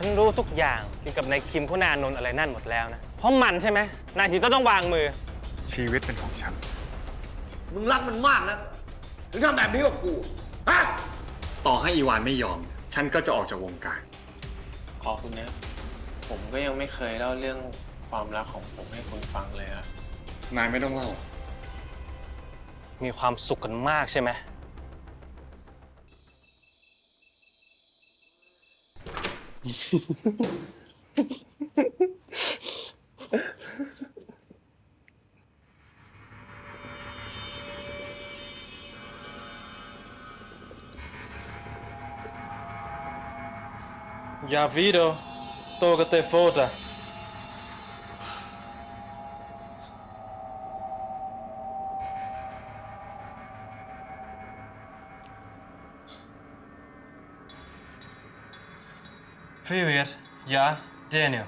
ฉันรู้ทุกอย่างเกี่ยวกับนายคิมคุณานนท์อะไรนั่นหมดแล้วนะ เพราะมันใช่ไหมนายถึงต้องวางมือ ชีวิตเป็นของฉัน มึงรักมันมากนะ ถึงทำแบบนี้กับกู ฮะ ต่อให้อีวานไม่ยอม ฉันก็จะออกจากวงการ ขอคุณนะ ผมก็ยังไม่เคยเล่าเรื่องความรักของผมให้คุณฟังเลยอะนายไม่ต้องเล่า มีความสุขกันมากใช่ไหม Já viram? Toga te foda. Привет, я Daniel.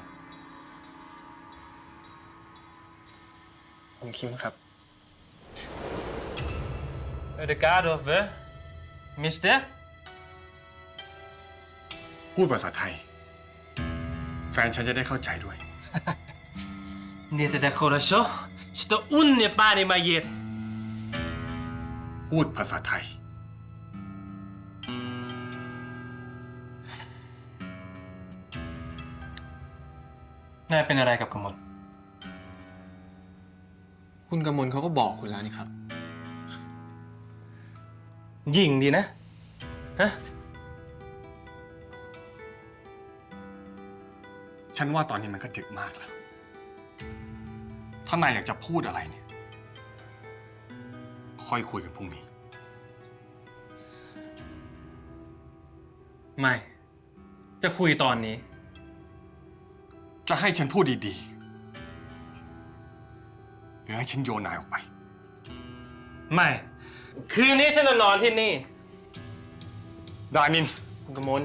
คุณคิมครับ Obrigado, vê? Mister? พูดภาษาไทย แฟนฉันจะได้เข้าใจด้วย Niente da coração. Sto unne pane maier. พูดภาษาไทย นายเป็นอะไรกับกมลคุณกำมลเขาก็บอกคุณแล้วนี่ครับ ยิงดีนะ ฮะ ฉันว่าตอนนี้มันก็ดึกมากแล้ว ถ้านายอยากจะพูดอะไรเนี่ย ค่อยคุยกันพรุ่งนี้ ไม่ จะคุยตอนนี้ จะให้ฉันพูดดีๆหรือให้ฉันโยนนายออกไป ไม่ คืนนี้ฉันจะนอนที่นี่ดานิน คุณกำมล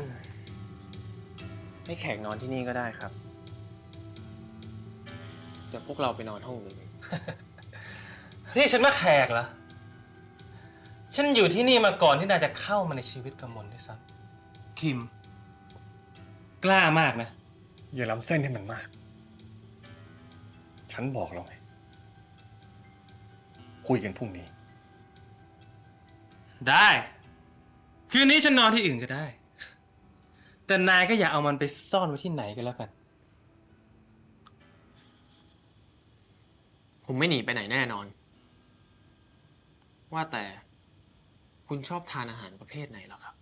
ให้แขกนอนที่นี่ก็ได้ครับเดี๋ยวพวกเราไปนอนห้องอื่นเรียกฉันว่าแขกเหรอ ฉันอยู่ที่นี่มาก่อนที่นายจะเข้ามาในชีวิตกำมลด้วยซ้ำคิม กล้ามากนะ อย่าล้ำเส้นให้มันมาก ฉันบอกแล้วไง คุยกันพรุ่งนี้ ได้ คืนนี้ฉันนอนที่อื่นก็ได้ แต่นายก็อย่าเอามันไปซ่อนไว้ที่ไหนก็แล้วกัน ผมไม่หนีไปไหนแน่นอน ว่าแต่คุณชอบทานอาหารประเภทไหนเหรอครับ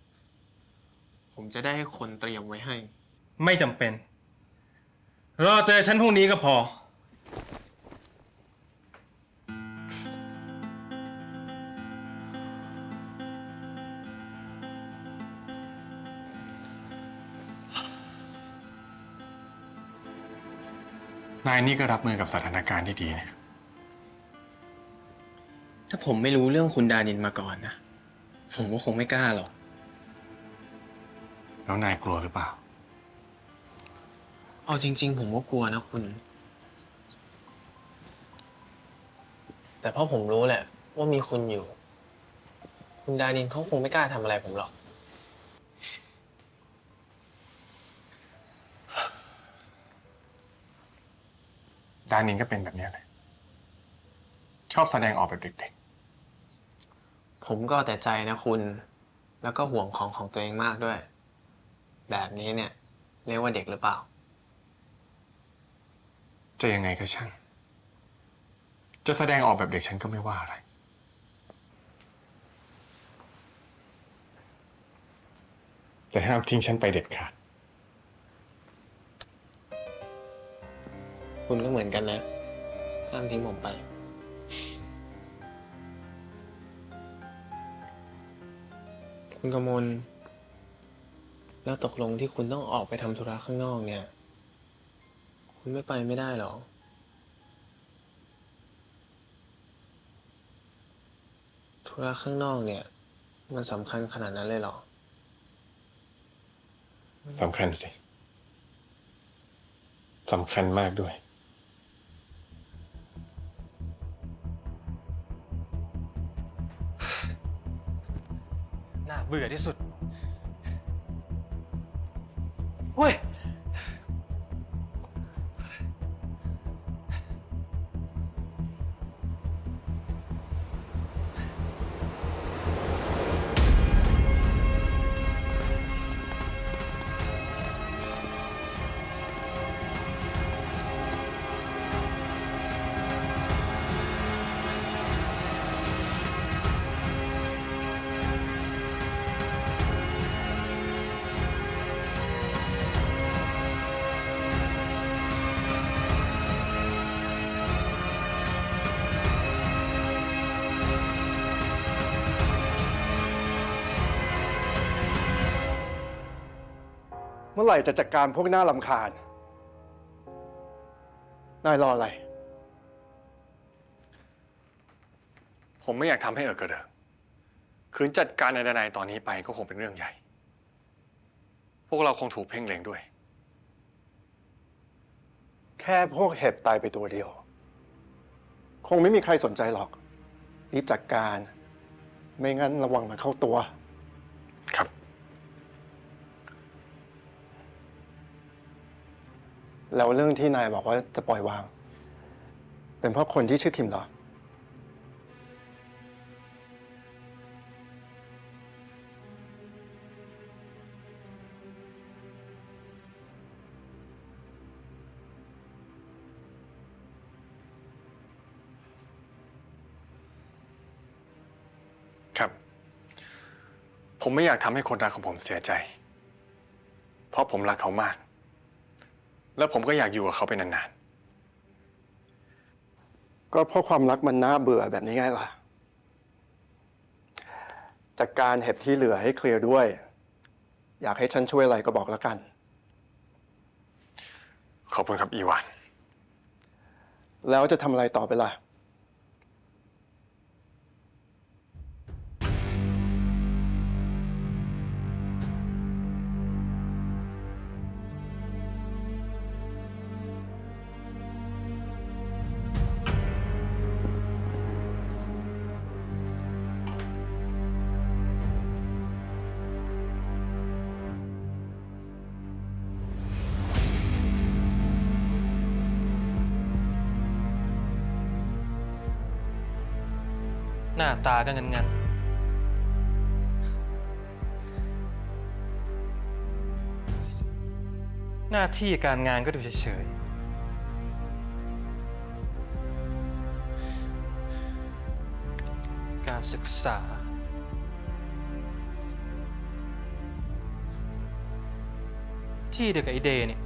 ผมจะได้ให้คนเตรียมไว้ให้ ไม่จำเป็น รอเจอฉันพรุ่งนี้ก็พอ นายนี่ก็รับมือกับสถานการณ์ได้ดีนะถ้าผมไม่รู้เรื่องคุณดานินมาก่อนนะ ผมก็คงไม่กล้าหรอก แล้วนายกลัวหรือเปล่า เอาจริง ๆ ผมก็กลัวนะคุณ แต่เพราะผมรู้แหละ ว่ามีคุณอยู่ คุณดานินเขาคงไม่กล้าทำอะไรผมหรอก ดานินก็เป็นแบบเนี้ยเลยชอบแสดงออกแบบเด็กผมก็เอาแต่ใจนะคุณ แล้วก็ห่วงของของตัวเองมากด้วย แบบนี้เนี่ย เรียกว่าเด็กหรือเปล่าๆ จะยังไงก็ช่าง จะแสดงออกแบบเด็กฉันก็ไม่ว่าอะไร แต่ห้ามทิ้งฉันไปเด็ดขาด คุณก็เหมือนกันนะ ห้ามทิ้งผมไป คุณกมลแล้วตกลงที่คุณต้องออกไปทำธุระข้างนอกเนี่ย คุณไม่ไปไม่ได้หรอ ธุระข้างนอกเนี่ย มันสำคัญขนาดนั้นเลยเหรอ สำคัญสิ สำคัญมากด้วย น่าเบื่อที่สุดเฮ้ย เมื่อไหร่จะจัดการพวกหน้าลำคาญ นายรออะไร ผมไม่อยากทำให้เออกระเดิกคืนจัดการในใดๆตอนนี้ไปก็คงเป็นเรื่องใหญ่ พวกเราคงถูกเพ่งเล็งด้วย แค่พวกเห็บตายไปตัวเดียว คงไม่มีใครสนใจหรอก รีบจัดการ ไม่งั้นระวังมันเข้าตัว ครับ แล้วเรื่องที่นายบอกว่าจะปล่อยวาง เป็นเพราะคนที่ชื่อคิมเหรอ ครับ ผมไม่อยากทำให้คนรักของผมเสียใจ เพราะผมรักเขามาก แล้วผมก็อยากอยู่กับเขาไปนานก็เพราะความรักมันน่าเบื่อแบบนี้ไงล่ะ จัดการเห็บที่เหลือให้เคลียร์ด้วย อยากให้ฉันช่วยอะไรก็บอกแล้วกัน ๆ ขอบคุณครับอีวาน แล้วจะทำอะไรต่อไปล่ะ น้าตาก็งันงันหน้าที่การงานก็ดูเฉยๆ การศึกษา ที่เดียวกับไอเดย์เนี่ย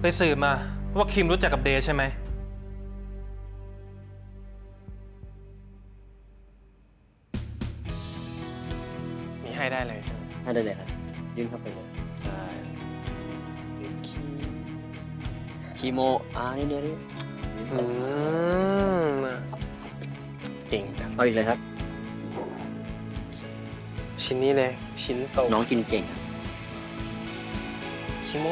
ไปสืบมาว่าคิมรู้จักกับเดย์ใช่ไหมให้ได้เลยใช่ไหมให้ได้เลยครับยื่นเข้าไปเลยใช่คีคีโมอ่านี่เดียวนี่อืมเก่งจังเอาอีกเลยครับ ชิ้นนี้เลย ชิ้นโตน้องกินเก่งครับคิโม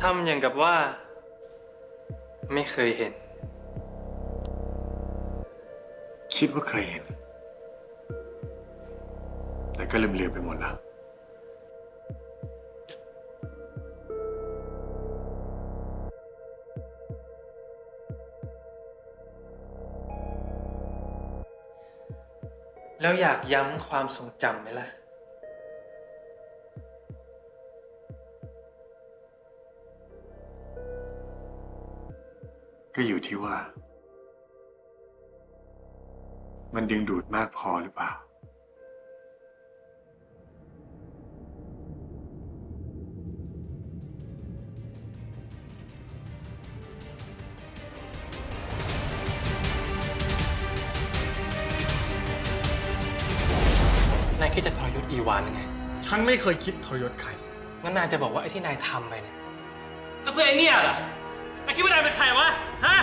ทำอย่างกับว่า ไม่เคยเห็น คิดว่าเคยเห็น แต่ก็ลืมลืมๆไปหมดแล้วแล้วอยากย้ำความทรงจำไหมล่ะ ก็อยู่ที่ว่า มันดึงดูดมากพอหรือเปล่า นายคิดจะทรยศอีวานหรือไง ฉันไม่เคยคิดทรยศใคร งั้นนายจะบอกว่าไอ้ที่นายทำไปเนี่ย ก็เพื่อไอ้เนี่ยเหรอ นายคิดว่านายเป็นใครวะ ฮะ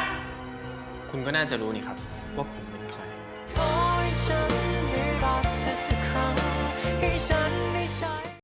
คุณก็น่าจะรู้นี่ครับ ว่าผม